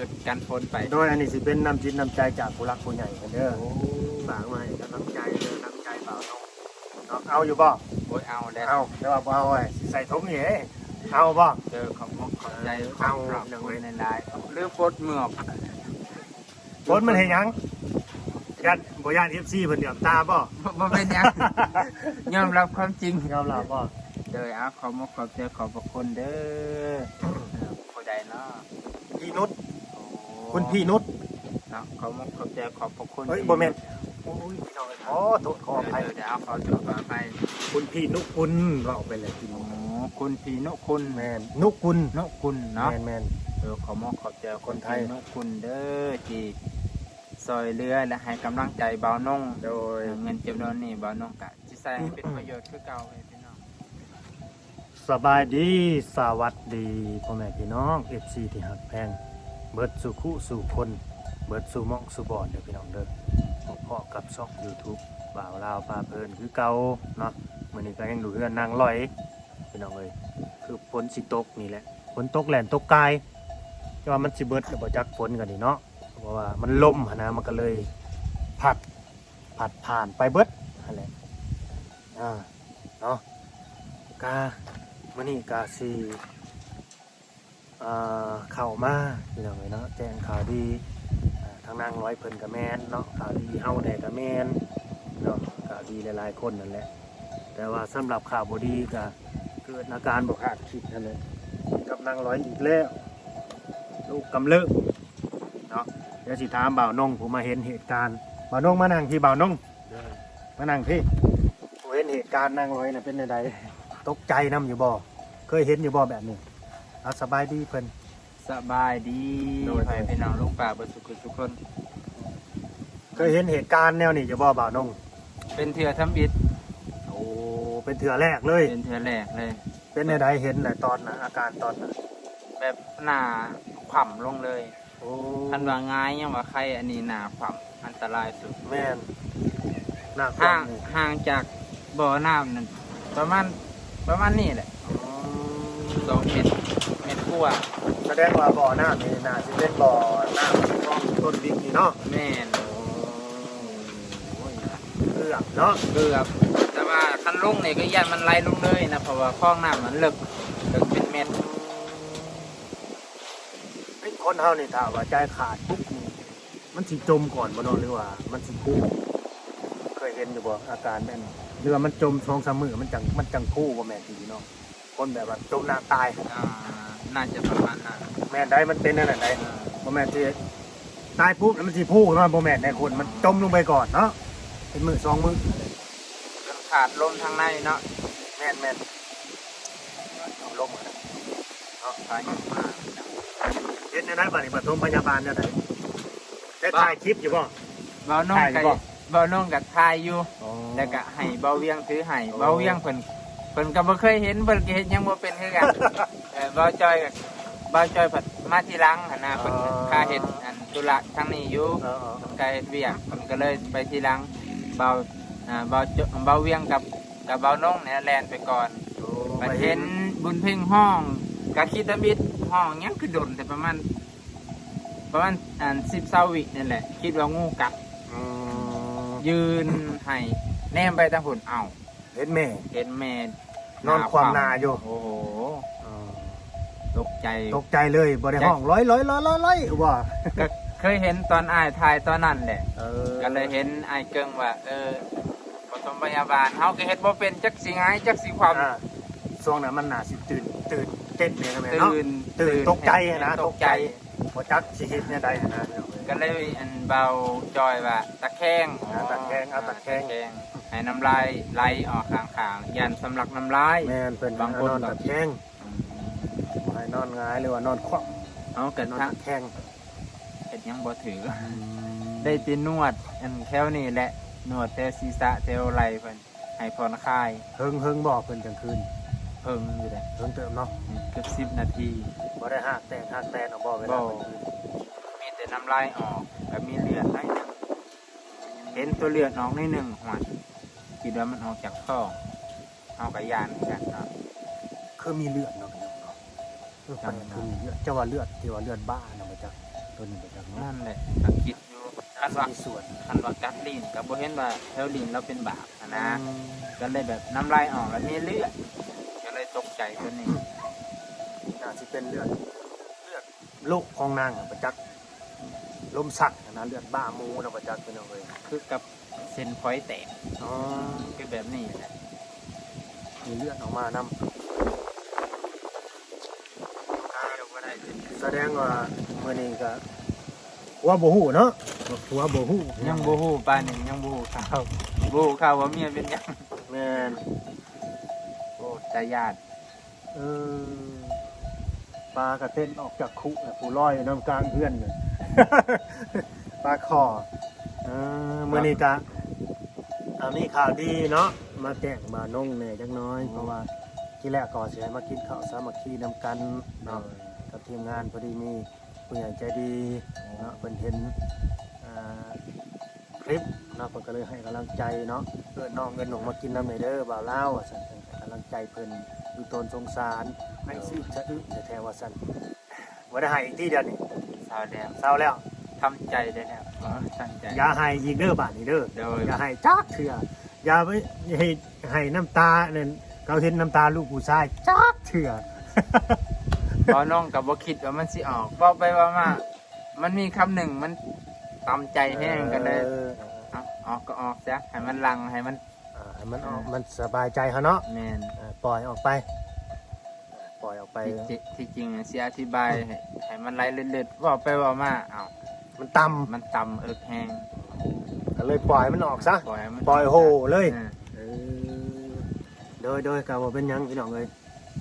ชุดกันฝนไปโดยอันนี้สิเป็นน้ำจิตน้ำใจจากผู้รักผู้ใหญ่กันเด้อฝากมาให้กำลังใจเด้อน้ำใจเปล่าน้องน้องเอาอยู่บ่โอ้ยเอาแล้วเอาแต่ว่าบ่เอาไว้สิใส่ถุงนี่เอ้เอาบ่เจอของมกขอบใจเอาขอบอย่างคุไรณในไลน์หรือโพดเมือกฝนมันเห็นยังยันบ่ย่าน FC เพิ่นเดือดตาบ่บ่เป็นหยังยอมรับความจริงยอมรับบ่โดยเอาขอมกขอบใจขอบพระคุณเด้อเออผู้ใดเนาะพี่นุชโอ้ คุณพี่นุชเนาะขอมกขอบใจขอบพระคุณเฮ้ยบ่แม่นโอ้ยพี่น้องเอ้ยขอโทษขออภัยเดี๋ยวเอาขอโทษขออภัยคุณพี่นุคุณว่าออกไปเลยพี่นุโอ้คุณพี่นุคุณแมนนุคุณนุคุณเนาะแมนแมนเออขอมอบขอบใจคนไทยพี่นุคุณเด้อที่ซอยเรือและให้กำลังใจเบาน่งโดยเงินจำนวนนี้เบาน่งกะจิใส่ให้เป็นประโยชน์คือเก่าเลยพี่น้องสบายดีสวัสดีพ่อแม่พี่น้อง FC ที่หักแพง เบิดสู่คู่สู่คน เบิดสู่มองสู่บอนเด้อพี่น้องเด้อพ่อกับช่อง YouTube บ่าวลาวพาเพลินคือเก่าเนาะมื้อนี้ก็ยังดูเฮือนนางลอยพี่น้องเอ้ยคือฝนสิตกนี่แหละฝนตกแหลนตกกายแต่ว่ามันสิเบิดแล้วบ่จักฝนกันนี่เนาะเพราะว่ามันล่มหนะมันก็เลยผัดผัดผ่านไปเบิดนั่นแหละอ่าเนาะกามื้อนี้กาสิ เข้ามาพี่น้องเอ้ยเนาะแจ้งข่าวดีทางนางร้อยเพิ่นกับแมนเนาะข่าวดีเฮาแต่กับแมนเนาะข่าวดีหลายๆคนนั่นแหละ แต่ว่าสำหรับข่าวบดีก็เกิดอาการบกขาดคิดนั่นเลยกับนางร้อยอีกแล้วลูกกำเริบเนาะเดี๋ยวสิถามบ่าวนงผมมาเห็นเหตุการณ์บ่าวนงมานั่งพี่บ่าวนงมานั่งพี่ผมเห็นเหตุการณ์นางร้อยน่ะเป็นไดตกใจนํอยู่บ่เคยเห็นอยู่บ่แบบนี้ เอาสบายดีเพิ่น สบายดีโดย ไปพี่น้องลูกป่าเบดสุขทุกคน เคยเห็นเหตุการณ์แนวนี้อยู่บ่บ่าวนงเป็นเถื่อทำบิดโอ้เป็นเถื่อแรกเลย เป็นเถื่อแหลกเลย เป็นในใดเห็นแต่ตอนนะอาการตอนนะแบบหน้าขว่ำลงเลยโอ้ทันว่าง่ายยังว่าใครอันนี้หน้าขว่ำอันตรายสุดแม่นหน้าห่างนี่ห่างจากบ่อน้ำนั่นประมาณประมาณนี้แหละอ๋อสองเมตร เมตรกว่าแสดงว่าบ่อน้ำนี่น่าจะเป็นบ่อน้ำของต้นดิกนี่เนาะแม่นโอ้ยเกือบเนาะเกือบแต่ว่าคันลงนี่ก็ยันมันไหลลงเลยนะเพราะว่าคลองน้ำมันลึกลึกเป็นเมตรไอ้ยคนเฮานี่ถ้าว่าใจขาดปุ๊บนี่มันสิจมก่อนบ่เนาะหรือว่า มันสิคู่เคยเห็นอยู่บ่อาการแบบนี้หรือว่ามันจมสองสามมือมันจังมันจังคู่บ่แม่นทีเนาะคนแบบว่าจมน้ำตายอ่า น่าจะประมาณนั้นแม่นได้มันเป็นนั่นแหละได้บ่แม่นที่ตายปุ๊บแล้วมันสิพูขึ้นมาบ่แม่นในคนมันจมลงไปก่อนเนาะเป็นมือสองมือจนขาดลมทางในเนาะแม่นแม่นเอาลงมาเนาะพายุมาเฮ็ดในได้บัดนี้ปฐมพยาบาลเนี่ยไหนได้ถ่ายคลิปอยู่บ่เบาน้องถ่ายอยู่กับบ่เบาน้องกับทายอยู่แล้วก็ให้เบาเวียงถือให้โอ้เบาเวียงเพิ่น เพิ่นก็บ่เคยเห็นเพิ่นก็เห็นยังบ่เป็นคือกันเออเบาจอยกับเบาจอยเพิ่นมาทีหลังหั่นนะเพิ่นค่าเฮ็ดอันธุระทางนี้อยู่เออ เพิ่นก็เฮ็ดเวียกเพิ่นก็เลยไปทีหลังเบาอ่าเบาจเบาเวียงกับกับเบาน้องเนี่ยแล่นไปก่อนๆไปเห็นบุญเพ่งห้องกะคิดตะบิดห้องยังคือดนแต่ประมาณประมาณอ่านสิบเซาวินี่แหละ คิดว่างูกัด อืมยืนให้แนมไปทางผุนเอา เห็นแม่ เห็นแม่นอนความหนาอยู่ โอ้โหเออตกใจตกใจเลยบ่ได้ห้องร้อยร้อยร้อยร้อยร้อยว่าก็เคยเห็นตอนอายทายตอนนั้นแหละเออก็เลยเห็นอายเกิงว่า เออปฐมพยาบาลเฮาก็เฮ็ดบ่เป็นจักสิงายจักสิความอ่าช่วงนั้นมันน่าสิตื่นตื่นเต้นเนี่ยนะแม่เนาะตื่นตื่นตกใจอะนะตกใจ บ่จักสิเฮ็ดแนวใดนะก็เลยอันเบาจอยว่าตะแคงอ่าตะแคงเอาตะแคงให้น้ำลายไหลออกข้างๆยันสำลักน้ำลาย แม่นเป็นบางคนนอนก็ ตะแคงให้นอนหงายหรือว่านอนคว่เอาเกิดำนอนทางตะแคงเห็ดหยังบ่ถือ ได้ตีนวด อันแค่นี้แหละนวดแต่ศีรษะแต่ไหล่เพิ่นให้ผ่อนคลายเฮิงเฮิงบอกเพิ่นกลางคืนเพิ่มอยู่เลยเฮิงเติมเนาะ เกือบสิบนาที บ่ได้หักแต่งหักแต่เอาบ่เวลาบ่กลางคืนมีแต่น้ำลายออกกับมีเลือดไหลหนึ่งเห็นตัวเลือดออกในหนึ่งหัวคิดว่ามันออกจากท้องเอากระยานเหมือนกันเนาะคือมีเลือดเนาะพี่น้องเนาะเออไปคือมีเลือดจะว่าเลือดที่ว่าเลือดบ้าเนาะมาจากไปตัวนี้ไปจักเนาะนั่นแหละก็คิดอยู่คันว่ามีส่วนคันว่ากัดลิ้นก็บ่เห็นว่าแถวลิ้นเราเป็นบาปอะนะอืมก็เลยแบบน้ำลายออกแล้วมีเลือดก็เลยตกใจตัวนี้ น่าสิเป็นเลือดเลือดลูกของนางอะประจักษ์ลมสักนะเลือดบ้าหมูนะประจักษ์พี่น้องเอ้ยคือกับเส้นพอยแตกอ๋อคือแบบนี้แหละมีเลือดออกมานำตายลงมาได้จนแสดงว่ามื้อนี้ก็หัวบ่ฮู้เนาะหัวบ่ฮู้ยังบ่ฮู้ปานนี้ยังบ่ฮู้ข่าวบ่ฮู้ข่าวว่าเมียเป็นหยังแม่นโอ้ใจญาติเออ ปลากระเต้นออกจากคุน่ะผู้ลอยอยู่น้ำกลางเพื่อนน่ะ ปลาคอเออมื้อนี้ก็อ่ามีข่าวดีเนาะมาแจ้งมานงแหน่จักหน้อย เพราะว่าที่แรกก่อนสิให้มากินข้าวสามัคคีนำกันเนาะกับทีมงานพอดีมีผู้ใหญ่ใจดีเนาะเพิ่นเห็นอ่าคลิปเนาะเพิ่นก็เลยให้กำลังใจเนาะเพื่อนน้องเงินหนองมากินน้ำในเด้อบ่าวลาวว่าซั่นเพิ่นให้กำลังใจเพิ่นอยู่ตนสงสารให้สิสะอึกแท้ๆว่าซั่นบ่ได้ให้อีกทีเดียวนี่สาวแดงเศร้าแล้ว ทำใจได้แล้วอ๋อตั้งใจ อย่าให้อีกเด้อบาดนี้เด้อโดย อย่าให้จักเถื่ออย่าไปให้ให้น้ำตานั่นเขาเห็นน้ำตาลูกผู้ชายจักเถื่อพอน้องกับบ่คิดว่ามันสิออกบอกไปว่ามา มันมีคำหนึ่งมันตำใจแห้งกันเลยออเอาออกก็ออกจ้ะให้มันลังให้มันอ่า ให้มันออกมันสบายใจเขาเนาะแมนอ่าปล่อยออกไป ปล่อยออกไป ที่จริที่จริงเสียอธิบายให้ให้มันไหลเลือดๆบอกไปว่ามาเอามันต่มันตำเอิกแห้งำก็เลยปล่อยมันออกซะ ปล่อยให้มันปล่อยโหเลยอ่าเออโดยโดยกับว่าเป็นหยังพี่น้องเลย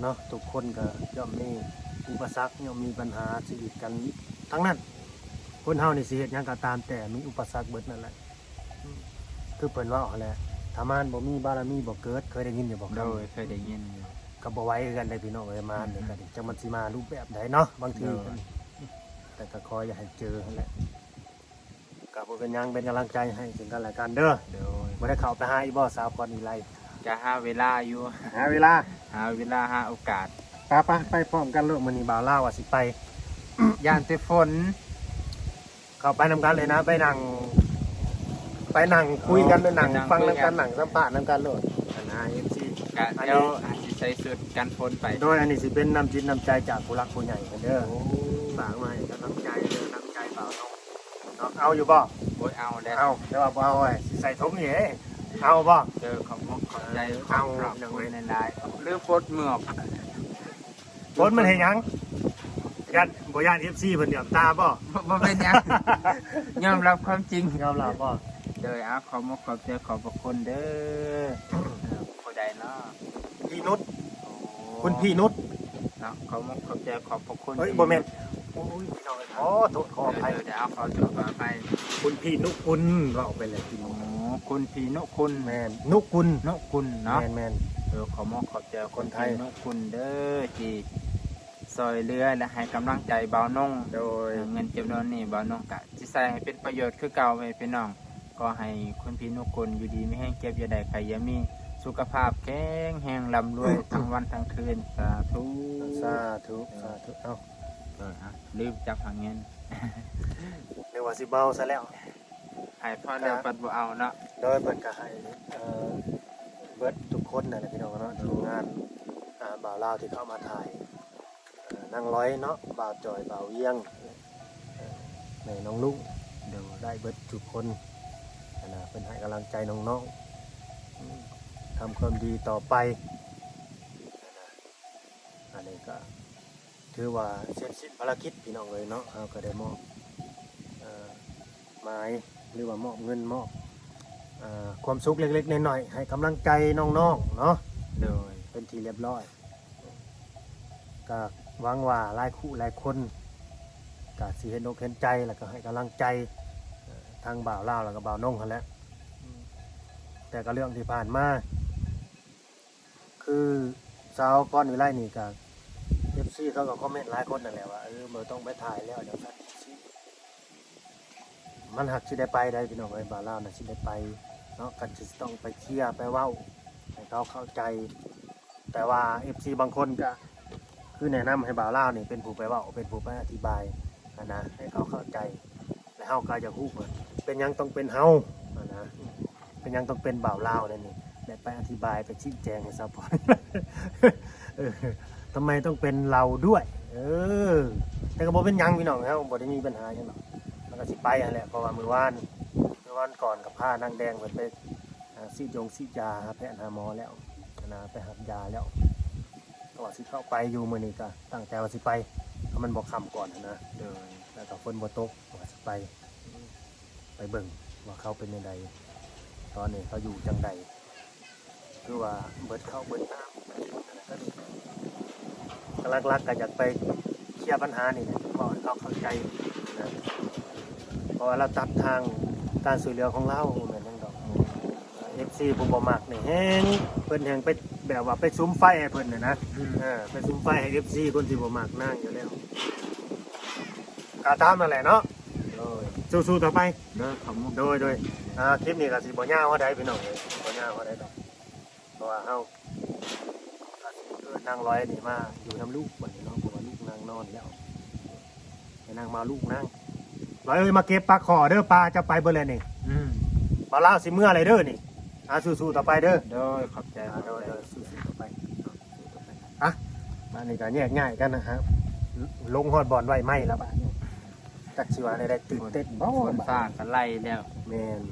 เนาะทุกคนก็ย่อมมีอุปสรรคย่อมมีปัญหาชีวิตกันทั้งนั้น คนเฮานี่สิเฮ็ดหยังก็ตามแต่มีอุปสรรคเบิดนั่นแหละอืมคือเพิ่นว่าเอาแหละ ถ้ามานบ่มีบารมีบ่เกิดเคยได้ยินอยู่บ่คโดรับยเคยได้ยินอยู่ ก็บ่ไหว้คือกันได้พี่น้องเอ้ยมานนี่ก็ดิจังมันสิมารูปแบบใดเนาะบางทีโดยแต่ก็ขออย่าให้เจอนั่นแหละก็บ่เป็นหยังเป็นกำลังใจให้ถึงกันและกันเด้อโดยบ่ได้เข้าไปหาอีบ่สาวก่อนอีไรจะหาเวลาอยู่หาเวลา หาเวลาหาโอกาสไปไปไปพร้อมกันลูกมื้อนี้บ่าวลาวว่าสิไป ย่านแต่ฝนเข้าไปนำกันเลยนะ ไปนั่ง ไปนั่งคุยกันไปนั่งไปนั่งฟังคุยนำกักันนนั่งสัมภาษณ์นำกันโลดนะ FC กะอันนี้เดี๋ยวอาจจะใส่สุดกันฝนไป โดยอันนี้สิเป็นน้ำจิตน้ำใจจากผู้รักผู้ใหญ่กันเด้อฝากมาให้กำลังใจเด้อน้ำใจบ่าวน้องเนาะเอาอยู่บ่โอ้ยเอาแล้วเอาแต่ว่าบ่เอาไว้สิใส่ถุงนี่เอ้เอาบ่เจอของมกขอบใจเอาขอบอย่างคุไรณในไลน์หรือโพดเมือกฝนมันเห็นยังยันบ่ยัน FC เพิ่นเหลือบตาบ่บ่เป็นหยังยอมรับความจริงยอมรับบ่ โดยอาขอมกขอบใจขอบพระคุณเด้อเออผู้ใดเนาะพี่นุชโอ้คุณพี่นุชเนาะขอมกขอบใจขอบพระคุณเฮ้ยบ่แม่นโอ้ยพี่น้องเอ้ยขอโทษขออภัยเดี๋ยวเดี๋ยวเอาขอโทษขออภัยคุณพี่นุคุณเราไปเลยพี่โอ้นุคุณพี่นุคุณแมนนุคุณนุคุณเนาะแมนแมนเออขอมกขอบใจคนไทยพี่นุคุณเด้อที่ซอยเรือและให้กำลังใจเบาน่งโดยเงินจำนวนนี้บ่าวน้องกะจิใส่ให้เป็นประโยชน์คือเก่าไปพี่น้อง ก็ให้คุณพี่นุกคนอยู่ดีไม่แห้งเก็บอย่าได้ใครอย่ามีสุขภาพแข็งแรงลำรวยทั้งวันทั้งคืนสาธุสาธุสาธุเอ้าเออฮะลืมจับหางเงินเรียกว่าสิเบาซะแล้วให้พ่อเดียวปัดบ่เอาเนาะโดยเปิดก็ให้เอ่อเบิดทุกคนนั่นแหละพี่น้องเนาะทีมงานอ่าบ่าวลาวที่เข้ามาถ่ายเอ่อนั่งร้อยเนาะบ่าวจอยบ่าวเวียงเอ่อแม่น้องลุงเดี๋ยวได้เบิดทุกคน นะเป็นให้กำลังใจน้องๆทำความดีต่อไปนะอันนี้ก็ถือว่าเสร็จสิ้นภารกิจพี่น้องเลยเนาะเราก็ได้มอบเอ่อไม้หรือว่ามอบเงินมอบอความสุขเล็กๆน้อยๆให้กำลังใจน้องๆเนาะโดยเป็นทีเรียบร้อยก็หวังว่าหลายคู่หลายคนก็สิเห็นอกเห็นใจแล้วก็ให้กำลังใจ ทางบ่าวลาวแล้วก็บ่าวน้องเขาแหล้วแต่ก็เรื่องที่ผ่านมาคือสาวก้อนวิไลนี่ก็เอฟซีเขาก็คอมเมนต์หลายคนนั่นแหละว่าเออเมื่อต้องไปถ่ายแล้วเดี๋ยวสักมันหักสิได้ไปได้พี่น้องไอ้บ่าวลาวน่ะสิได้ไปเนาะกันจะต้องไปเคลียร์ไปเว้าให้เขาเข้าใจ แต่ว่า FC บางคนก็คือแนะนำให้บ่าวล่าวนี่เป็นผู้ไปเว้าเป็นผู้ไปอธิบายนะให้เขาเข้าใจ เฮาก็จะฮู้ว่าเป็นยังต้องเป็นเฮาอะนะเป็นยังต้องเป็นบ่าวลาวนั่นนี่ได้ไปอธิบายไปชี้แจงให้ซัพพอร์ตเอทำไมต้องเป็นเราด้วย เออ แต่ก็บ่เป็นยังพี่น้องครับบ่ได้มีปัญหาหยังหรอกมันก็สิไปนั่นแหละเพราะว่ามือวานมือวานก่อนกับผ้านางแดงเพิ่นไปซีดยงซีดยาหาแพทย์หาหมอแล้วนะไปหับยาแล้วก็ว่าสิเข้าไปอยู่มื้อนี้ก็ตั้งใจว่าสิไปเพราะมันบ่ค่ำก่อนนะโดยแล้วก็ฝนบ่ตก ไปไปเบิ่งว่าเขาเป็นยังไงตอนนี้เขาอยู่จังใดคือว่าเบิดเข้าเบิดน้ำกำลังรักก็อยากไปเคลียร์ปัญหานี่แหละเพราะให้เขาเข้าใจนะเพราะว่าเราตัดทางการสื่อเหลือของเราเหมือนนั่นดอกเอฟซีผมบ่มักนี่แฮงเพิ่นแฮงไปแบบว่าไปซุ้มไฟให้เพิ่นน่ะนะอืมเออไปซุ้มไฟให้เอฟซีคนที่บ่มักนั่งอยู่แล้วกาตามนั่นแหละเนาะโดย สู้ๆต่อไปโดยขอบคุณโดยโดยอ่าคลิปนี้ก็สิบ่ยาวเฮาได้พี่น้องเลยบ่ยาวเฮาได้ดอกเพราะว่าเฮาก็สิเอิ้นนางร้อยนี่มาอยู่น้ำลูกบัดนี้เนาะเพราะว่าลูกนางนอนแล้วให้นางมาลูกนางร้อยเอ้ยมาเก็บปลาขอเด้อปลาจะไปเบิ่แล้วนี่อืมปลาลาวสิเมื่ออะไรเด้อนี่อ่าสู้ๆต่อไปเด้อโดยขอบใจอ่าขอบโดยใจโดยสู้ๆต่อไปสู้ๆต่อไปอะบ้านนี้ก็แยกง่ายกันนะครับลงฮอดบ่อนไว้ไหมแล้วบัดนี้ จักสิว่าได้ได้ตื่นเต้นบ่ฝนบัดฟ้าก็ไล่แล้วแม่น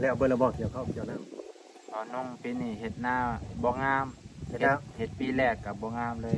แล้วเบิ่งแล้วบ่เกี่ยวข้าวเกี่ยวน้ำตอนน้องปีนี้เห็ดหน้าบ่งามเฮ็ดแล้วเห็ดปีแรกกับบ่งามเลย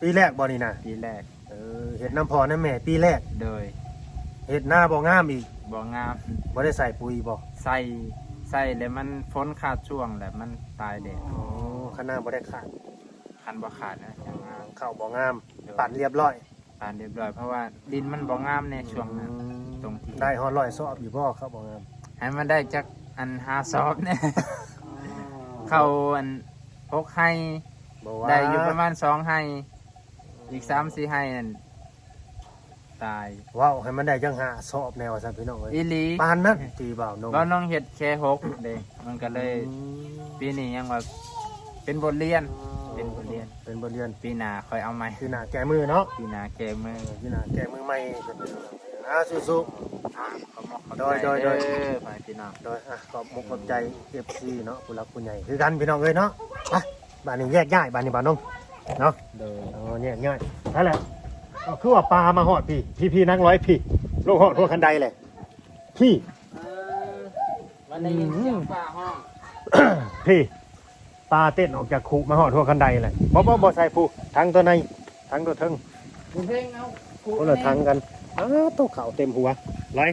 ปีแรกบ่นี่นะปีแรกเออเฮ็ดน้ำพอน้ำแม่ปีแรกโดยเฮ็ดหน้าบ่งามอีกบ่งามบ่ได้ใส่ปุ๋ยบ่ใส่ใส่แล้วมันฝนขาดช่วงแล้วมันตายแดดอ๋อข้างหน้าบ่ได้ขาดคันบ่ขาดนะอย่างงามเข้าบ่งามโดยปัดเรียบร้อยปานเรียบร้อยเพราะว่าดินมันบ่งามในช่วงนั้นอืมตรงที่ได้ฮอดร้อยซอบอยู่บ่เข้าบ่งามให้มันได้จักอันหาซอบเนี่ยเข้าอันพกให้บ่ว่าได้อยู่ประมาณสองให้อีกสามสี่ให้นั่นตายว้าวให้มันได้จังหาซอบแนวว่าซั่นพี่น้องเอ้ยอีหลีปานนั้นตีบ่าวนมก็น้องเห็ดแค่หกเด้มันก็เลยอืมปีนี้ยังว่าเป็นบทเรียนเป็ นบทเรียนเป็นบทเรียนปีหน้าคอยเอาใหม่คือหน้าแก้มือเนาะปีหน้าแกมือเออคือหน้าแก้มือใหม่เป็นพี่น้องอ่าสู้ๆขอมอกขอบโดยโดยโดยเอไปพี่น้องโดยอะขอบมุกขอบใจเอฟซีเนาะผู้รักผู้ใหญ่คือกันพี่น้องเอ้ยเนาะไปบ้านนี้แยกย้ายบ้านนี้บ้านน้องเนาะโดยอ๋อแยกย้ายนั่นแหละเอาคือว่าปลามาหอดพี่พี่พี่นั่งร้อยพี่ลงหอดพวกคันใดเลยพี่วันนี้ยินเสียงฟ้าห้องพี่ ปลาเต้นออกจากคูมาหอดพวกคันใดเลยบ่บ่บ่ใส่ผู้ทั้งตัวในทั้งตัวเทึงเพลงเอาคนละทั้งกันอ้าวตัวเข่าเต็มหัวร้อย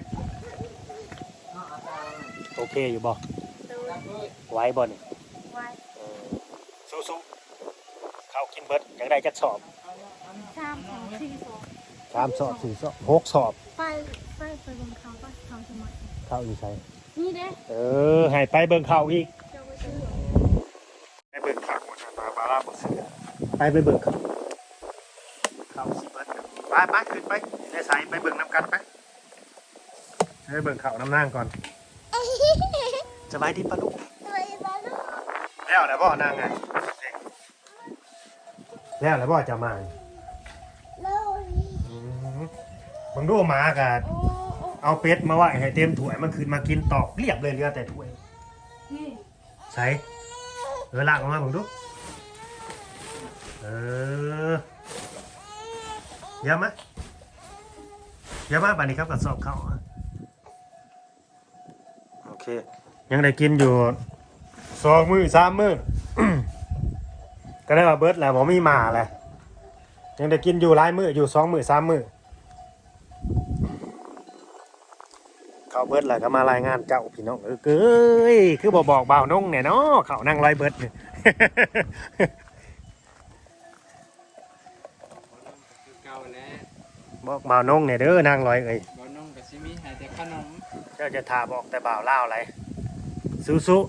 โอเคอยู่บ่ไหว้บ่นี่ไว้สู้ๆเข้ากินเบิดอยากได้จักสอบสามสองสี่สองสามสอบสี่สอบหกสอบ ไปไปไปบนเขาก็เขาสมัยเข้าอยู่ใช่นี่เด้เออให้ไปเบิ่งเข้าอีก เจ้าไปซื้อ ไปเบิ่งเข้า ปลาปลาลาบเสือไปไปเบิ่งเข้าเข้าสิเบิดไปไปขึ้นไปในสายไปเบิ่งน้ำกันไปให้เบิ่งเข้าน้ำนางก่อนสบายดีปะลูกไปบ้านลูกแล้วแล้วบ่นางไงแล้วแล้วบ่จะมาแล้วอืมมึงดูหมากันโอ้โอ้เอาเป็ดมาไว้ให้เต็มถ้วยมันคืนมากินตอกเรียบเลยเหลือแต่ถ้วยนี่ใส่เออลากออกมาผมดู เออเยอะมะเยอะมากป่านนี้ครับกับสอบเข้าอะโอเค ยังได้กินอยู่สองมือสามมือก็ได้มาเบิร์ดแหละผมมีหมาแหละยังได้กินอยู่หลายมืออยู่สองมือสามมือเขาเบิร์ดแหละก็มารายงานเจ้าพี่น้องเออเก้ยคือบอกบอกบ่าวนงเนี่ยเนาะเขานั่งร้อยเบิร์ดเนี่ย เก่าแล้ว บอกบ่าวนงเนี่ยเด้อนางร้อยเอ้ยบ่น้องกับซิมีให้แต่ขนมเจ้าจะทาบอกแต่บ่าวเล่าวอะไรสู้สู้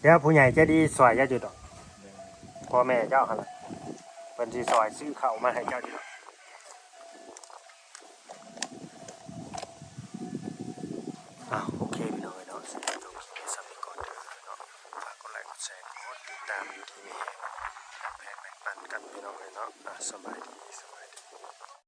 เดี๋ยวผู้ใหญ่ใจะดีสวยเจ้าจุดดอกพ่อแม่เจ้าอะไรเป็นสีซอยซื้อข้าวมาให้เจ้าจุดดอก